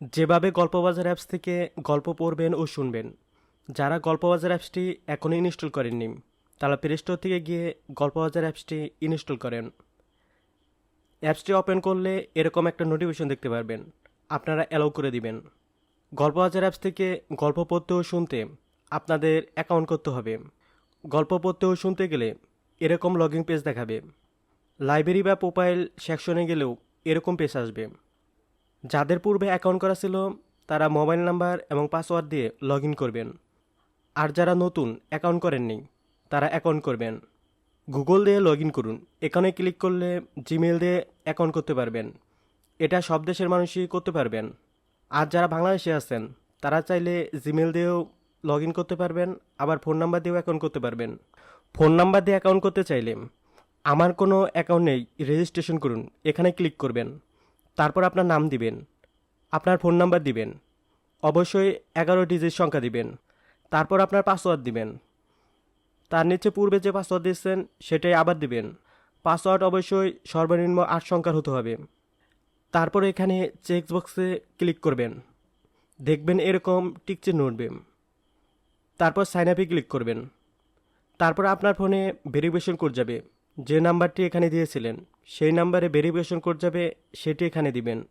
যেভাবে গল্পবাজার অ্যাপস থেকে গল্প পড়বেন ও শুনবেন, যারা গল্পবাজার অ্যাপসটি এখনও ইনস্টল করেননি, তারা প্লে স্টোর থেকে গিয়ে গল্পবাজার অ্যাপসটি ইনস্টল করেন। অ্যাপসটি ওপেন করলে এরকম একটা নোটিফিকেশন দেখতে পারবেন, আপনারা অ্যালাউ করে দিবেন। গল্পবাজার অ্যাপস থেকে গল্প পড়তে ও শুনতে আপনাদের অ্যাকাউন্ট করতে হবে। গল্প পড়তে ও শুনতে গেলে এরকম লগিং পেজ দেখাবে। লাইব্রেরি বা প্রোফাইল সেকশনে গেলেও এরকম পেজ আসবে। যাদের পূর্বে অ্যাকাউন্ট করা ছিল, তারা মোবাইল নাম্বার এবং পাসওয়ার্ড দিয়ে লগ করবেন। আর যারা নতুন অ্যাকাউন্ট করেননি, তারা অ্যাকাউন্ট করবেন। গুগল দিয়ে লগ করুন। এখানে ক্লিক করলে জিমেল দিয়ে অ্যাকাউন্ট করতে পারবেন। এটা সব দেশের মানুষই করতে পারবেন। আর যারা বাংলাদেশে আছেন, তারা চাইলে জিমেল দিয়েও লগ করতে পারবেন, আবার ফোন নাম্বার দিয়েও অ্যাকাউন্ট করতে পারবেন। ফোন নাম্বার দিয়ে অ্যাকাউন্ট করতে চাইলে আমার কোনো অ্যাকাউন্ট নেই রেজিস্ট্রেশন করুন। এখানে ক্লিক করবেন। তারপর আপনার নাম দিবেন। আপনার ফোন নাম্বার দিবেন। অবশ্যই এগারো ডিজিট সংখ্যা দিবেন। তারপর আপনার পাসওয়ার্ড দিবেন। তার নিচে পূর্বে যে পাসওয়ার্ড দিয়েছেন, সেটাই আবার দিবেন। পাসওয়ার্ড অবশ্যই সর্বনিম্ন আট সংখ্যার হতে হবে। তারপর এখানে চেক বক্সে ক্লিক করবেন। দেখবেন এরকম টিক চিহ্ন উঠবে। তারপর সাইন আপে ক্লিক করবেন। তারপর আপনার ফোনে ভেরিফিকেশন কোড যাবে। যে নাম্বারটি এখানে দিয়েছিলেন, সেই নাম্বারে ভেরিফিকেশন কোড যাবে, সেটি এখানে দিবেন।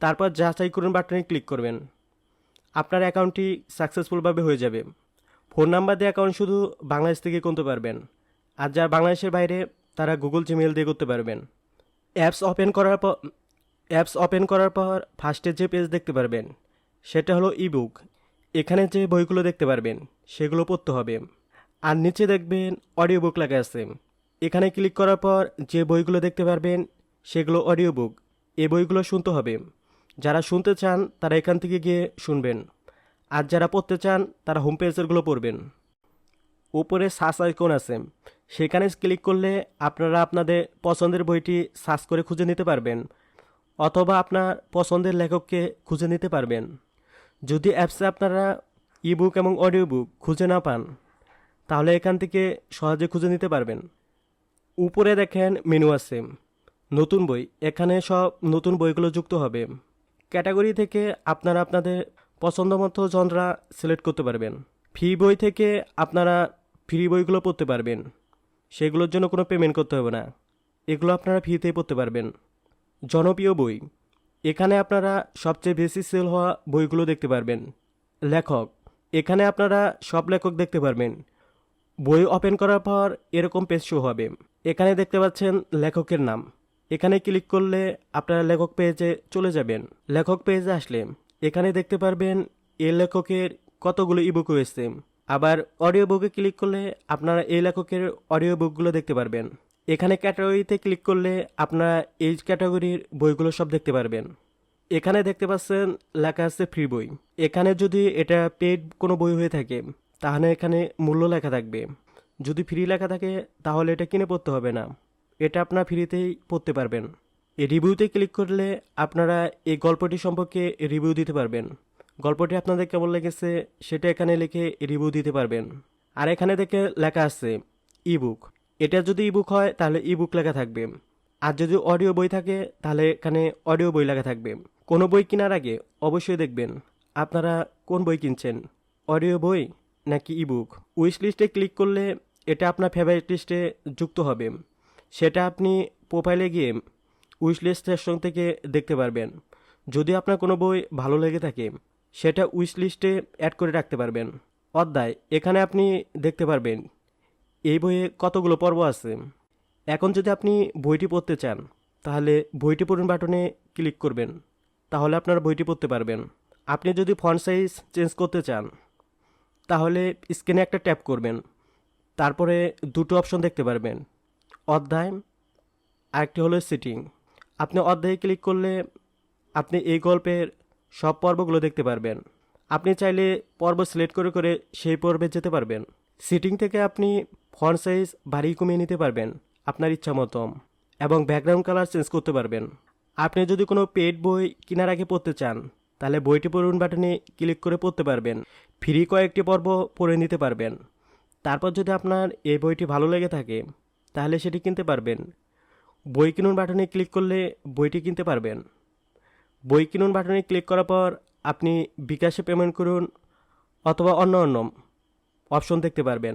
তারপর যাচাই করুন বাটনে ক্লিক করবেন। আপনার অ্যাকাউন্টটি সাকসেসফুলভাবে হয়ে যাবে। ফোন নাম্বার দিয়ে অ্যাকাউন্ট শুধু বাংলাদেশ থেকে করতে পারবেন। আর যারা বাংলাদেশের বাইরে, তারা গুগল জিমেল দিয়ে করতে পারবেন। অ্যাপস ওপেন করার পর, অ্যাপস ওপেন করার পর ফার্স্টে যে পেজ দেখতে পারবেন, সেটা হলো ইবুক এখানে যে বইগুলো দেখতে পারবেন, সেগুলো পড়তে হবে। আর নিচে দেখবেন অডিও বুক লেখা আছে। এখানে ক্লিক করার পর যে বইগুলো দেখতে পারবেন, সেগুলো অডিও বুক এ বইগুলো শুনতে হবে। যারা শুনতে চান, তারা এখান থেকে গিয়ে শুনবেন। আর যারা পড়তে চান, তারা হোম পেজেরগুলো পড়বেন। উপরে সার্চ আইকন আছে। সেখানে ক্লিক করলে আপনারা আপনাদের পছন্দের বইটি সার্চ করে খুঁজে নিতে পারবেন, অথবা আপনার পছন্দের লেখককে খুঁজে নিতে পারবেন। যদি অ্যাপসে আপনারা ইবুক এবং অডিও বুক খুঁজে না পান, তাহলে এখান থেকে সহজে খুঁজে নিতে পারবেন। উপরে দেখেন মেনু আছে, নতুন বই। এখানে সব নতুন বইগুলো যুক্ত হবে। ক্যাটাগরি থেকে আপনারা আপনাদের পছন্দ মতো জনরা সিলেক্ট করতে পারবেন। ফ্রি বই থেকে আপনারা ফ্রি বইগুলো পড়তে পারবেন। সেগুলোর জন্য কোনো পেমেন্ট করতে হবে না। এগুলো আপনারা ফ্রিতেই পড়তে পারবেন। জনপ্রিয় বই। এখানে আপনারা সবচেয়ে বেশি সেল হওয়া বইগুলো দেখতে পারবেন। লেখক। এখানে আপনারা সব লেখক দেখতে পারবেন। বই ওপেন করার পর এরকম পেজ শো হবে। এখানে দেখতে পাচ্ছেন লেখকের নাম। এখানে ক্লিক করলে আপনারা লেখক পেজে চলে যাবেন। লেখক পেজে আসলে এখানে দেখতে পারবেন এই লেখকের কতগুলো ইবুক রয়েছে। আবার অডিও বুকে ক্লিক করলে আপনারা এই লেখকের অডিও বুকগুলো দেখতে পারবেন। এখানে ক্যাটাগরিতে ক্লিক করলে আপনারা এই ক্যাটাগরির বইগুলো সব দেখতে পারবেন। এখানে দেখতে পাচ্ছেন লেখা আছে ফ্রি বই। এখানে যদি এটা পেড কোনো বই হয়ে থাকে তাহলে এখানে মূল্য লেখা থাকবে। যদি ফ্রি লেখা থাকে, তাহলে এটা কিনে পড়তে হবে না। এটা আপনার ফ্রিতেই পড়তে পারবেন। রিভিউতে ক্লিক করলে আপনারা এই গল্পটি সম্পর্কে রিভিউ দিতে পারবেন। গল্পটি আপনাদের কেমন লেগেছে, সেটা এখানে লিখে রিভিউ দিতে পারবেন। আর এখানে দেখে লেখা আছে ইবুক এটা যদি ইবুক হয়, তাহলে ইবুক লেখা থাকবে। আর যদি অডিও বই থাকে, তাহলে এখানে অডিও বই লেখা থাকবে। কোনো বই কেনার আগে অবশ্যই দেখবেন, আপনারা কোন বই কিনছেন? অডিও বই? নাকি ইবুক উইশ লিস্টে ক্লিক করলে এটা আপনার ফেভারিট লিস্টে যুক্ত হবে। সেটা আপনি প্রোফাইলে গিয়ে উইশ লিস্ট সেকশন থেকে দেখতে পারবেন। যদি আপনার কোনো বই ভালো লেগে থাকে, সেটা উইশ লিস্টে অ্যাড করে রাখতে পারবেন। অধ্যায়, এখানে আপনি দেখতে পারবেন, এই বইয়ে কতগুলো পর্ব আছে। এখন যদি আপনি বইটি পড়তে চান, তাহলে বইটি পড়ুন বাটনে ক্লিক করবেন। তাহলে আপনার বইটি পড়তে পারবেন। আপনি যদি ফন্ট সাইজ চেঞ্জ করতে চান তাহলে স্ক্রিনে একটা ট্যাপ করবেন। তারপরে দুটো অপশন দেখতে পারবেন। অধ্যায়, আরেকটি হলো সিটিং আপনি অধ্যায়ে ক্লিক করলে আপনি এই গল্পের সব পর্বগুলো দেখতে পারবেন। আপনি চাইলে পর্ব সিলেক্ট করে করে সেই পর্বে যেতে পারবেন। সিটিং থেকে আপনি ফন্ট সাইজ বাড়িয়ে কমিয়ে নিতে পারবেন আপনার ইচ্ছা মতো এবং ব্যাকগ্রাউন্ড কালার চেঞ্জ করতে পারবেন। আপনি যদি কোনো পেড বই কেনার আগে পড়তে চান তাহলে বইটি পড়ুন বাটনে ক্লিক করে পড়তে পারবেন। ফ্রি কয়েকটি পর্ব পড়ে নিতে পারবেন। তারপর যদি আপনার এই বইটি ভালো লেগে থাকে, তাহলে সেটি কিনতে পারবেন। বই কিনুন বাটনে ক্লিক করলে বইটি কিনতে পারবেন। বই কিনুন বাটনে ক্লিক করার পর আপনি বিকাশে পেমেন্ট করুন অথবা অন্য অন্য অপশন দেখতে পারবেন।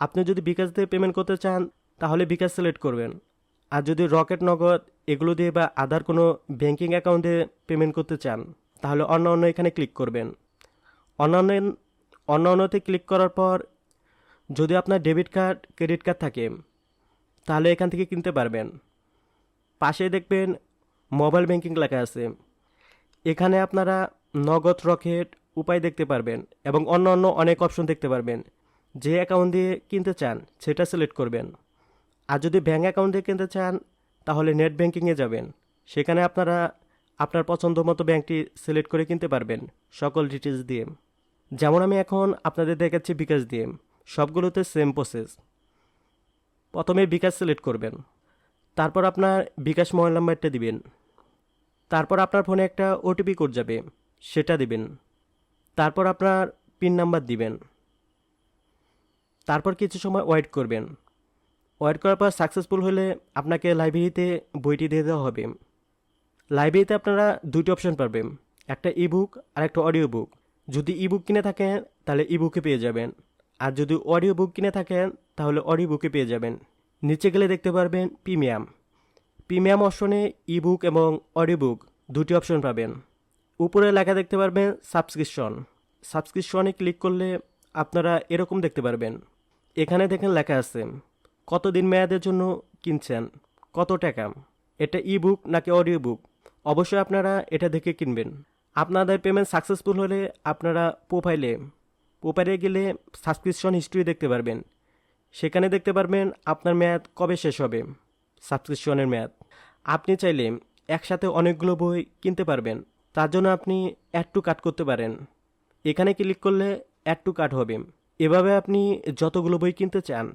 আপনি যদি বিকাশ দিয়ে পেমেন্ট করতে চান, তাহলে বিকাশ সিলেক্ট করবেন। আর যদি রকেট, নগদ এগুলো দিয়ে বা আদার কোনো ব্যাংকিং অ্যাকাউন্টে পেমেন্ট করতে চান তাহলে অন্য অন্য এখানে ক্লিক করবেন। অন্যান্য অন্য অন্যতে ক্লিক করার পর যদি আপনার ডেবিট কার্ড ক্রেডিট কার্ড থাকে, তাহলে এখান থেকে কিনতে পারবেন। পাশে দেখবেন মোবাইল ব্যাংকিং লেখা আছে। এখানে আপনারা নগদ, রকেট উপায় দেখতে পারবেন এবং অন্য অন্য অনেক অপশন দেখতে পারবেন। যে অ্যাকাউন্ট দিয়ে কিনতে চান, সেটা সিলেক্ট করবেন। আর যদি ব্যাঙ্ক অ্যাকাউন্ট দিয়ে কিনতে চান, তাহলে নেট ব্যাংকিংয়ে যাবেন। সেখানে আপনারা আপনার পছন্দ মতো ব্যাংকটি সিলেক্ট করে কিনতে পারবেন সকল ডিটেলস দিয়ে। যেমন আমি এখন আপনাদের দেখাচ্ছি বিকাশ দিয়ে। সবগুলোতে সেম প্রসেস প্রথমে বিকাশ সিলেক্ট করবেন। তারপর আপনার বিকাশ মোবাইল নাম্বারটা দিবেন। তারপর আপনার ফোনে একটা ওটিপি কোড যাবে, সেটা দিবেন। তারপর আপনার পিন নাম্বার দিবেন। তারপর কিছু সময় ওয়েট করবেন। ওয়েট করার পর সাকসেসফুল হলে আপনাকে লাইব্রেরিতে বইটি দিয়ে দেওয়া হবে। লাইব্রেরিতে আপনারা দুইটি অপশন পাবেন একটা ইবুক আর একটা অডিও বুক যদি ইবুক কিনে থাকেন, তাহলে ইবুকে পেয়ে যাবেন। আর যদি অডিও বুক কিনে থাকেন, তাহলে অডিও বুকে পেয়ে যাবেন। নিচে গেলে দেখতে পারবেন প্রিমিয়াম প্রিমিয়াম অপশনে ইবুক এবং অডিও বুক দুটি অপশন পাবেন। উপরে লেখা দেখতে পারবেন সাবস্ক্রিপশন সাবস্ক্রিপশনে ক্লিক করলে আপনারা এরকম দেখতে পারবেন। এখানে দেখেন লেখা আছে, কতদিন মেয়াদের জন্য কিনছেন? কত টাকা? এটা ই বুক নাকি অডিও বুক অবশ্যই আপনারা এটা দেখে কিনবেন। আপনাদের পেমেন্ট সাকসেসফুল হলে আপনারা প্রোফাইলে প্রোফাইলে গেলে সাবস্ক্রিপশন হিস্ট্রি দেখতে পারবেন। সেখানে দেখতে পারবেন আপনার মেয়াদ কবে শেষ হবে সাবস্ক্রিপশনের মেয়াদ। আপনি চাইলে একসাথে অনেকগুলো বই কিনতে পারবেন, তার জন্য আপনি অ্যাড টু কাট করতে পারেন। এখানে ক্লিক করলে অ্যাড টু কাট হবে। এভাবে আপনি যতগুলো বই কিনতে চান,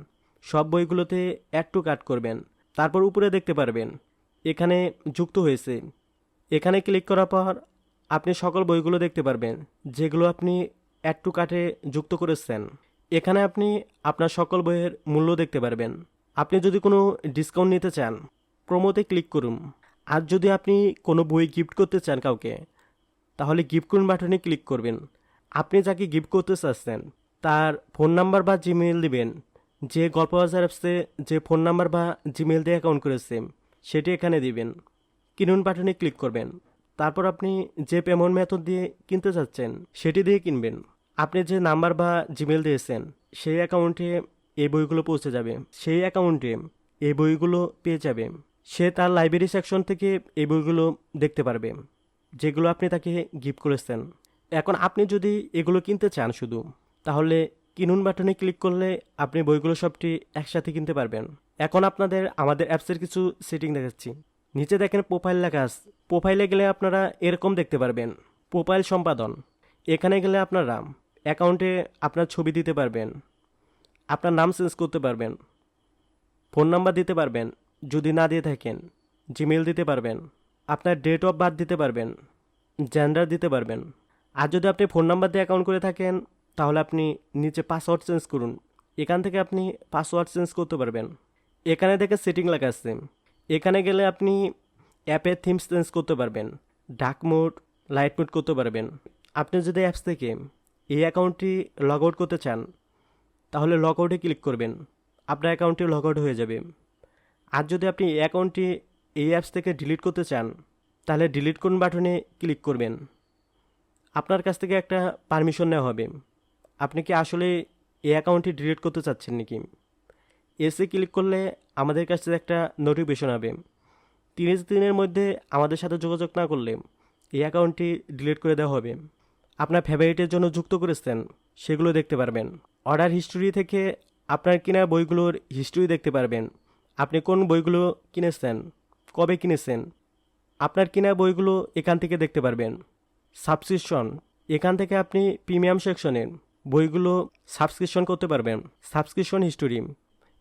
সব বইগুলোতে অ্যাড টু কাট করবেন। তারপর উপরে দেখতে পারবেন, এখানে যুক্ত হয়েছে। এখানে ক্লিক করার পর আপনি সকল বইগুলো দেখতে পারবেন, যেগুলো আপনি অ্যাড টু কার্টে যুক্ত করেছেন। এখানে আপনি আপনার সকল বইয়ের মূল্য দেখতে পারবেন। আপনি যদি কোনো ডিসকাউন্ট নিতে চান, প্রোমোতে ক্লিক করুন। আর যদি আপনি কোনো বই গিফট করতে চান কাউকে, তাহলে গিফট করুন বাটনে ক্লিক করবেন। আপনি যাকে গিফট করতে চাচ্ছেন, তার ফোন নাম্বার বা জিমেল দিবেন। যে গল্প বাজার অ্যাপসে যে ফোন নাম্বার বা জিমেল দিয়ে অ্যাকাউন্ট করেছে, সেটি এখানে দিবেন। কিনুন বাটনে ক্লিক করবেন। তারপর আপনি যে পেমেন্ট মেথড দিয়ে কিনতে চাচ্ছেন, সেটি দিয়ে কিনবেন। আপনি যে নাম্বার বা জিমেল দিয়েছেন, সেই অ্যাকাউন্টে এই বইগুলো পৌঁছে যাবে। সেই অ্যাকাউন্টে এই বইগুলো পেয়ে যাবে। সে তার লাইব্রেরি সেকশন থেকে এই বইগুলো দেখতে পারবে, যেগুলো আপনি তাকে গিফট করেছেন। এখন আপনি যদি এগুলো কিনতে চান শুধু, তাহলে কিনুন বাটনে ক্লিক করলে আপনি বইগুলো সবটি একসাথে কিনতে পারবেন। এখন আপনাদের আমাদের অ্যাপসের কিছু সেটিং দেখাচ্ছি। নিচে দেখেন প্রোফাইল লেখা প্রোফাইলে গেলে আপনারা এরকম দেখতে পারবেন। প্রোফাইল সম্পাদন। এখানে গেলে আপনারা অ্যাকাউন্টে আপনার ছবি দিতে পারবেন। আপনার নাম চেঞ্জ করতে পারবেন। ফোন নাম্বার দিতে পারবেন। যদি না দিয়ে থাকেন জিমেল দিতে পারবেন। আপনার ডেট অফ বার্থ দিতে পারবেন। জেন্ডার দিতে পারবেন। আর যদি আপনি ফোন নাম্বার দিয়ে অ্যাকাউন্ট করে থাকেন, তাহলে আপনি নিচে পাসওয়ার্ড চেঞ্জ করুন। এখান থেকে আপনি পাসওয়ার্ড চেঞ্জ করতে পারবেন। এখানে দেখে সেটিং লেখা আছে। এখানে গেলে আপনি অ্যাপে থিমস চেঞ্জ করতে পারবেন, ডার্ক মোড, লাইট মোড করতে পারবেন। আপনি যদি অ্যাপস থেকে এই অ্যাকাউন্টটি লগ আউট করতে চান, তাহলে লগ আউটে ক্লিক করবেন। আপনার অ্যাকাউন্টটি লগ আউট হয়ে যাবে। আর যদি আপনি এই অ্যাকাউন্টটি এই অ্যাপস থেকে ডিলিট করতে চান, তাহলে ডিলিট করুন বাটনে ক্লিক করবেন। আপনার কাছ থেকে একটা পারমিশন নেওয়া হবে। আপনি কি আসলে এই অ্যাকাউন্টটি ডিলিট করতে চাচ্ছেন নাকি? এসে ক্লিক করলে আমাদের কাছে একটা নোটিফিকেশন হবে তিরিশ দিনের মধ্যে আমাদের সাথে যোগাযোগ না করলে এই অ্যাকাউন্টটি ডিলিট করে দেওয়া হবে। আপনার ফেভারিটের জন্য যুক্ত করেছেন, সেগুলো দেখতে পারবেন। অর্ডার হিস্টোরি থেকে আপনার কেনা বইগুলোর হিস্ট্রি দেখতে পারবেন। আপনি কোন বইগুলো কিনেছেন, কবে কিনেছেন, আপনার কেনা বইগুলো এখান থেকে দেখতে পারবেন। সাবস্ক্রিপশন এখান থেকে আপনি প্রিমিয়াম সেকশনে বইগুলো সাবস্ক্রিপশন করতে পারবেন। সাবস্ক্রিপশন হিস্টোরি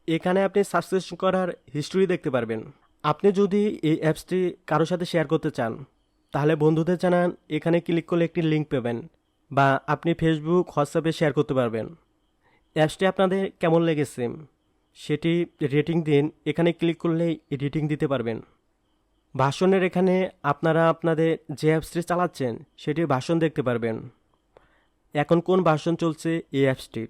এখানে আপনি সাবস্ক্রিপশন করার হিস্টোরি দেখতে পারবেন। আপনি যদি এই অ্যাপসটি কারোর সাথে শেয়ার করতে চান, তাহলে বন্ধুদের জানান, এখানে ক্লিক করলে একটি লিঙ্ক পাবেন বা আপনি ফেসবুক হোয়াটসঅ্যাপে শেয়ার করতে পারবেন। অ্যাপসটি আপনাদের কেমন লেগেছে? সেটি রেটিং দিন, এখানে ক্লিক করলেই রেটিং দিতে পারবেন। ভাষণের এখানে আপনারা আপনাদের যে অ্যাপসটি চালাচ্ছেন, সেটির ভাষণ দেখতে পারবেন। এখন কোন ভাষণ চলছে এই অ্যাপসটির